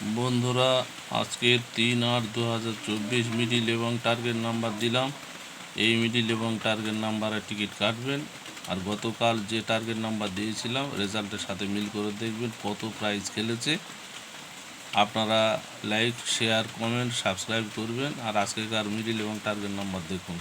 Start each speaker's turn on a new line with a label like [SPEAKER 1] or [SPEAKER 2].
[SPEAKER 1] বন্ধুরা, আজকের তিন আট দু হাজার চব্বিশ মিডিল এবং টার্গেট নাম্বার দিলাম। এই মিডিল এবং টার্গেট নাম্বারে টিকিট কাটবেন আর গতকাল যে টার্গেট নাম্বার দিয়েছিলাম, রেজাল্টের সাথে মিল করে দেখবেন কত প্রাইজ খেলেছে। আপনারা লাইক শেয়ার কমেন্ট সাবস্ক্রাইব করবেন আর আজকেকার মিডিল এবং টার্গেট নাম্বার দেখুন।